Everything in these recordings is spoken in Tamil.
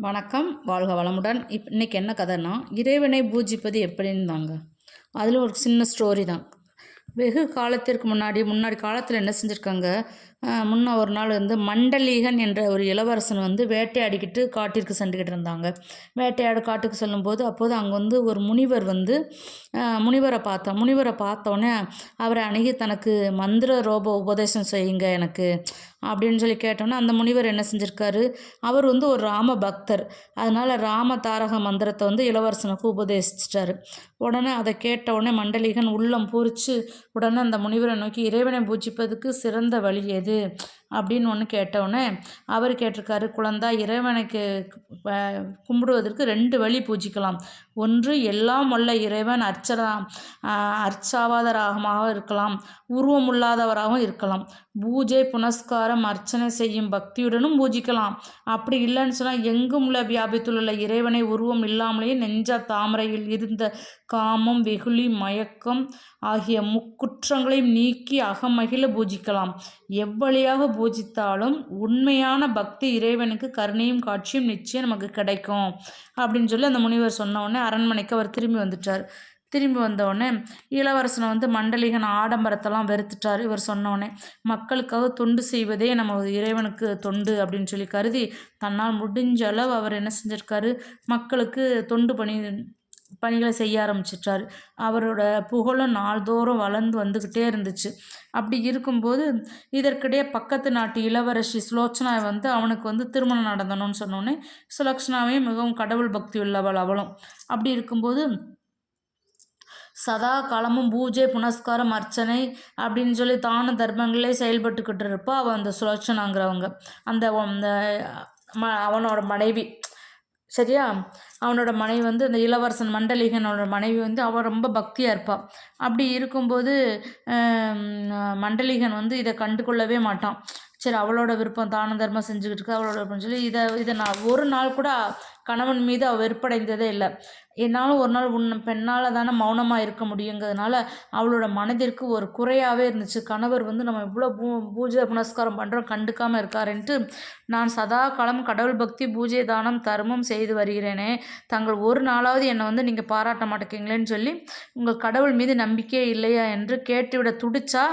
வணக்கம் வாழ்க வளமுடன். இப் இன்னைக்கு என்ன கதைன்னா இறைவனை பூஜிப்பது எப்படின்னு தாங்க அதில் ஒரு சின்ன ஸ்டோரி தான். வெகு காலத்திற்கு முன்னாடி முன்னாடி காலத்தில் என்ன செஞ்சுருக்காங்க முன்ன ஒரு நாள் வந்து மண்டலீகன் என்ற ஒரு இளவரசன் வந்து வேட்டையாடிக்கிட்டு காட்டிற்கு சென்றுக்கிட்டு இருந்தாங்க. வேட்டையாட காட்டுக்கு செல்லும்போது அப்போது அங்கே வந்து ஒரு முனிவர் வந்து முனிவரை பார்த்தோம் முனிவரை பார்த்தோன்னே அவரை அணுகி தனக்கு மந்திர ரோப உபதேசம் செய்யுங்க எனக்கு அப்படின்னு சொல்லி கேட்டோன்னே அந்த முனிவர் என்ன செஞ்சுருக்காரு? அவர் வந்து ஒரு ராம பக்தர். அதனால் ராம தாரக மந்திரத்தை வந்து இளவரசனுக்கு உபதேசிச்சிட்டாரு. உடனே அதை கேட்ட உடனே மண்டலிகன் உள்ளம் பூரிச்சு உடனே அந்த முனிவரை நோக்கி இறைவனை பூஜிப்பதுக்கு சிறந்த வழி எது? அப்படின்னு ஒன்று கேட்டவுடனே அவர் கேட்டிருக்காரு குழந்தா இறைவனுக்கு கும்பிடுவதற்கு ரெண்டு வழி பூஜிக்கலாம். ஒன்று எல்லாம் வல்ல இறைவன் அர்ச்சரா அர்ச்சாவாதராகமாக இருக்கலாம் உருவமுள்ளாதவராகவும் இருக்கலாம். பூஜை புனஸ்காரம் அர்ச்சனை செய்யும் பக்தியுடனும் பூஜிக்கலாம். அப்படி இல்லைன்னு சொன்னால் எங்கும் உள்ள வியாபித்துள்ள இறைவனை உருவம் இல்லாமலேயே நெஞ்ச தாமரையில் இருந்த காமம் வெகுளி மயக்கம் ஆகிய முக்குற்றங்களையும் நீக்கி அகமகிழ பூஜிக்கலாம். எவ் எவ்வழியாக பூஜித்தாலும் உண்மையான பக்தி இறைவனுக்கு கருணையும் காட்சியும் நிச்சயம் நமக்கு கிடைக்கும் அப்படின்னு சொல்லி அந்த முனிவர் சொன்ன உடனே அரண்மனைக்கு அவர் திரும்பி வந்துட்டார். திரும்பி வந்தவுடனே இளவரசனை வந்து மண்டலிகன் ஆடம்பரத்தெல்லாம் வெறுத்துட்டார். இவர் சொன்னோடனே மக்களுக்காக தொண்டு செய்வதே நம்ம இறைவனுக்கு தொண்டு அப்படின்னு சொல்லி கருதி தன்னால் முடிஞ்ச அளவு அவர் என்ன செஞ்சிருக்காரு? மக்களுக்கு தொண்டு பணி பணிகளை செய்ய ஆரம்பிச்சிட்டாரு. அவரோட புகழும் நாள்தோறும் வளர்ந்து வந்துக்கிட்டே இருந்துச்சு. அப்படி இருக்கும்போது இதற்கிடையே பக்கத்து நாட்டு இளவரசி சுலோச்சனா வந்து அவனுக்கு வந்து திருமணம் நடந்தணும்னு சொன்னோடனே சுலோச்சனாவையும் மிகவும் கடவுள் பக்தி உள்ளவள் அவளும். அப்படி இருக்கும்போது சதா காலமும் பூஜை புனஸ்காரம் அர்ச்சனை அப்படின்னு சொல்லி தான தர்மங்களே செயல்பட்டுக்கிட்டு இருப்பா அவள் அந்த சுலோச்சனாங்கிறவங்க. அந்த அந்த ம அவனோட மனைவி. சரியா? அவனோட மனைவி வந்து அந்த இளவரசன் மண்டலிகனோட மனைவி வந்து அவள் ரொம்ப பக்தியாக இருப்பாள் அப்படி இருக்கும்போது மண்டலிகன் வந்து இதை கண்டு கொள்ளவே மாட்டான். சரி அவளோட விருப்பம் தான தர்மம் செஞ்சுக்கிட்டு இருக்கா அவளோட விருப்பம் சொல்லி இதை இதை நான் ஒரு நாள் கூட கணவன் மீது அவள் வெறுப்படைந்ததே இல்லை. என்னாலும் ஒரு நாள் உன் பெண்ணால் தானே மௌனமாக இருக்க முடியுங்கிறதுனால அவளோட மனதிற்கு ஒரு குறையாகவே இருந்துச்சு. கணவர் வந்து நம்ம இவ்வளோ பூ பூஜை புனஸ்காரம் பண்ணுறோம் கண்டுக்காமல் இருக்காருன்ட்டு நான் சதா காலம் கடவுள் பக்தி பூஜை தானம் தர்மம் செய்து வருகிறேனே. தங்கள் ஒரு நாளாவது என்னை வந்து நீங்கள் பாராட்ட மாட்டேங்கீங்களேன்னு சொல்லி உங்கள் கடவுள் மீது நம்பிக்கையே இல்லையா? என்று கேட்டுவிட துடிச்சா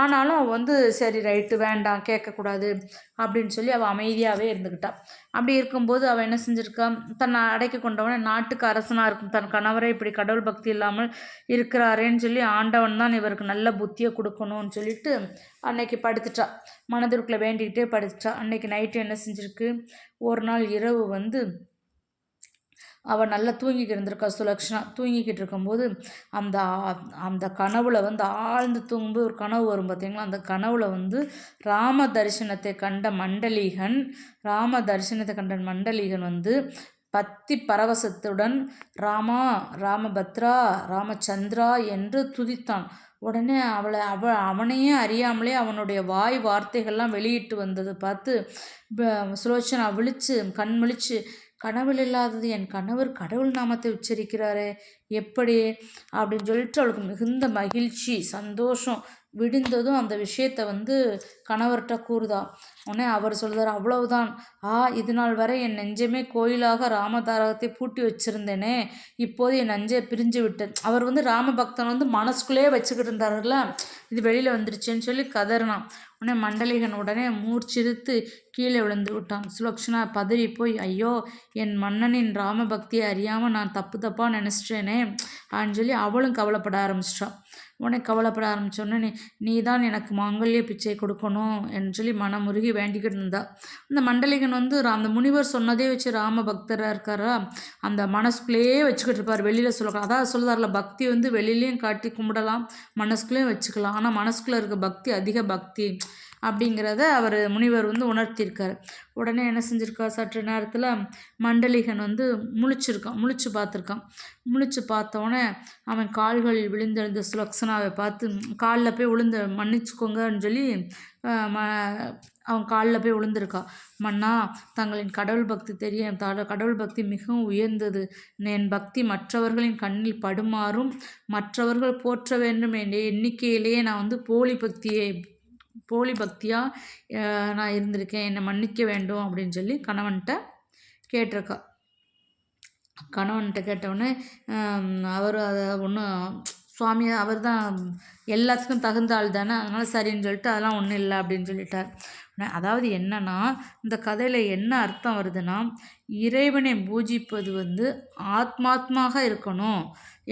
ஆனாலும் அவள் வந்து சரி ரைட்டு வேண்டாம் கேட்கக்கூடாது அப்படின்னு சொல்லி அவள் அமைதியாகவே இருந்துக்கிட்டாள் அப்படி இருக்கும்போது அவள் என்ன செஞ்சிருக்கா? தன்னை அடைக்க கொண்டவனே நாட்டுக்கு அரசனாக இருக்கும். தன் கணவரை இப்படி கடவுள் பக்தி இல்லாமல் இருக்கிறாரேன்னு சொல்லி ஆண்டவன் தான் இவருக்கு நல்ல புத்தியை கொடுக்கணும்னு சொல்லிட்டு அன்னைக்கு படுத்துட்டா. மனதிற்குள்ளே வேண்டிக்கிட்டே படுத்துட்டா. அன்னைக்கு நைட்டு என்ன செஞ்சிருக்கு? ஒரு நாள் இரவு வந்து அவள் நல்லா தூங்கிக்கிட்டு இருந்திருக்கா சுலக்ஷனா. தூங்கிக்கிட்டு இருக்கும்போது அந்த அந்த கனவுல வந்து ஆழ்ந்து தூங்கும்போது ஒரு கனவு வரும் பார்த்தீங்களா அந்த கனவுல வந்து ராம தரிசனத்தை கண்ட மண்டலீகன் ராம தரிசனத்தை கண்ட மண்டலீகன் வந்து பக்தி பரவசத்துடன் ராமா ராமபத்ரா ராமச்சந்திரா என்று துதித்தான். உடனே அவளை அவ அவனையே அறியாமலே அவனுடைய வாய் வார்த்தைகள்லாம் வெளியிட்டு வந்ததை பார்த்து சுலோச்சனா விழிச்சு கண் விழிச்சு கனவில் இல்லாதது என் கணவர் கடவுள் நாமத்தை உச்சரிக்கிறாரே எப்படி? அப்படின்னு சொல்லிட்டு அவளுக்கு மிகுந்த மகிழ்ச்சி சந்தோஷம் விடிந்ததும் அந்த விஷயத்தை வந்து கணவர்கிட்ட கூறுதா. உடனே அவர் சொல்கிறார் அவ்வளவுதான். ஆ இது நாள் வரை என் நெஞ்சமே கோயிலாக ராமதாரகத்தை பூட்டி வச்சிருந்தேனே இப்போது என் நெஞ்சை பிரிஞ்சு விட்டேன் அவர் வந்து ராம பக்தன் வந்து மனசுக்குள்ளேயே வச்சுக்கிட்டு இருந்தாருல்ல இது வெளியில் வந்துருச்சுன்னு சொல்லி கதறினான். உடனே மண்டலிகன் உடனே மூர்ச்சிருத்து கீழே விழுந்து விட்டான். சுலக்ஷனா பதறி போய் ஐயோ என் மன்னனின் ராம பக்தியை அறியாமல் நான் தப்பு தப்பாக நினச்சிட்டேனே அப்படின்னு சொல்லி அவளும் கவலைப்பட ஆரம்பிச்சிட்டான் உடனே கவலைப்பட ஆரம்பித்தோடனே நீ தான் எனக்கு மாங்கல்ய பிச்சை கொடுக்கணும் என்று சொல்லி மனமுருகி வேண்டிக்கிட்டு இருந்தா. இந்த மண்டலிகன் வந்து அந்த முனிவர் சொன்னதே வச்சு ராம பக்தராக இருக்காரா அந்த மனசுக்குள்ளேயே வச்சுக்கிட்டு இருப்பார் வெளியில் சொல்லலாம் அதான் சொல்லுதார்ல பக்தி வந்து வெளியிலையும் காட்டி கும்பிடலாம் மனசுக்குள்ளேயும் வச்சுக்கலாம். ஆனால் மனசுக்குள்ளே இருக்க பக்தி அதிக பக்தி. அப்படிங்கிறத அவர் முனிவர் வந்து உணர்த்தியிருக்கார். உடனே என்ன செஞ்சுருக்கா? சற்று நேரத்தில் மண்டலிகன் வந்து முழிச்சிருக்கான் முழிச்சு பார்த்துருக்கான். முழிச்சு பார்த்தோன்னே அவன் கால்களில் விழுந்திருந்த சுலக்ஷனாவை பார்த்து காலில் போய் விழுந்த மன்னிச்சுக்கோங்கன்னு சொல்லி ம அவன் காலில் போய் விழுந்திருக்கா மன்னா தங்களின் கடவுள் பக்தி தெரிய த- கடவுள் பக்தி மிகவும் உயர்ந்தது. என் பக்தி மற்றவர்களின் கண்ணில் படுமாறும் மற்றவர்கள் போற்ற வேண்டும். என்ற எண்ணிக்கையிலேயே நான் வந்து போலி பக்தியை போலி பக்தியாக நான் இருந்திருக்கேன் என்னை மன்னிக்க வேண்டும் அப்படின்னு சொல்லி கணவன்கிட்ட கேட்டிருக்கா. கணவன்கிட்ட கேட்டவுடனே அவர் அதை ஒன்றும் சுவாமி அவர் தான் எல்லாத்துக்கும் தகுந்த ஆள் தானே அதனால் சரின்னு சொல்லிட்டு அதெல்லாம் ஒன்றும் இல்லை அப்படின்னு சொல்லிட்டார். அதாவது என்னன்னா இந்த கதையில் என்ன அர்த்தம் வருதுன்னா இறைவனை பூஜிப்பது வந்து ஆத்மாத்மாக இருக்கணும்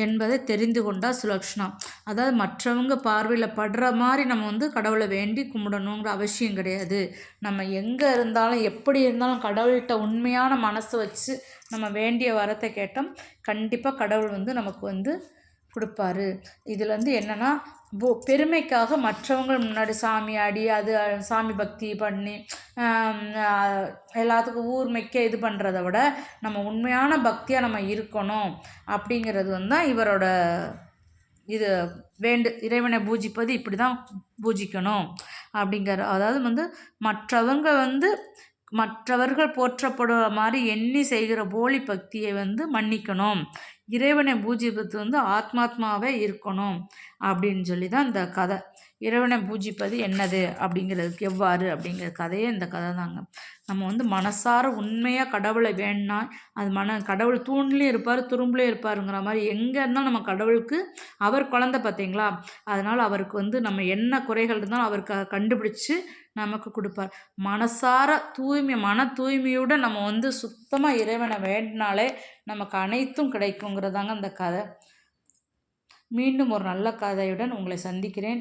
என்பதை தெரிந்து கொண்டா சுலக்ஷணம் அதாவது மற்றவங்க பார்வையில் படுற மாதிரி நம்ம வந்து கடவுளை வேண்டி கும்பிடணுங்கிற அவசியம் கிடையாது. நம்ம எங்கே இருந்தாலும் எப்படி இருந்தாலும் கடவுள்கிட்ட உண்மையான மனசு வச்சு நம்ம வேண்டிய வரத்தை கேட்டோம். கண்டிப்பாக கடவுள் வந்து நமக்கு வந்து கொடுப்பாரு. இதில் வந்து என்னென்னா பெருமைக்காக மற்றவங்க முன்னாடி சாமி ஆடி அது சாமி பக்தி பண்ணி எல்லாத்துக்கும் ஊர்மைக்க இது பண்ணுறத விட நம்ம உண்மையான பக்தியாக நம்ம இருக்கணும் அப்படிங்கிறது வந்து தான் இவரோட இது வேண்டு இறைவனை பூஜிப்பது இப்படி தான் பூஜிக்கணும் அப்படிங்கிற அதாவது வந்து மற்றவங்க வந்து மற்றவர்கள் போற்றப்படுற மாதிரி எண்ணி செய்கிற போலி பக்தியை வந்து மன்னிக்கணும். இறைவனை பூஜிப்பது வந்து ஆத்மாத்மாவே இருக்கணும். அப்படின்னு சொல்லி தான் இந்த கதை. இறைவனை பூஜிப்பது என்னது? அப்படிங்கிறதுக்கு எவ்வாறு? அப்படிங்கிற கதையே இந்த கதை தாங்க. நம்ம வந்து மனசார உண்மையாக கடவுளை வேணும்னா அது மன கடவுள் தூண்லேயும் இருப்பார் துரும்புலேயும் இருப்பாருங்கிற மாதிரி எங்கே இருந்தாலும் நம்ம கடவுளுக்கு அவர் குழந்த பார்த்தீங்களா? அதனால் அவருக்கு வந்து நம்ம என்ன குறைகள் இருந்தாலும் அவருக்கு கண்டுபிடிச்சு நமக்கு கொடுப்பார். மனசார தூய்மை மன தூய்மையோடு நம்ம வந்து சுத்தமாக இறைவனை வேண்டினாலே நமக்கு அனைத்தும் கிடைக்குங்கிறதாங்க அந்த கதை. மீண்டும் ஒரு நல்ல கதையுடன் உங்களை சந்திக்கிறேன்.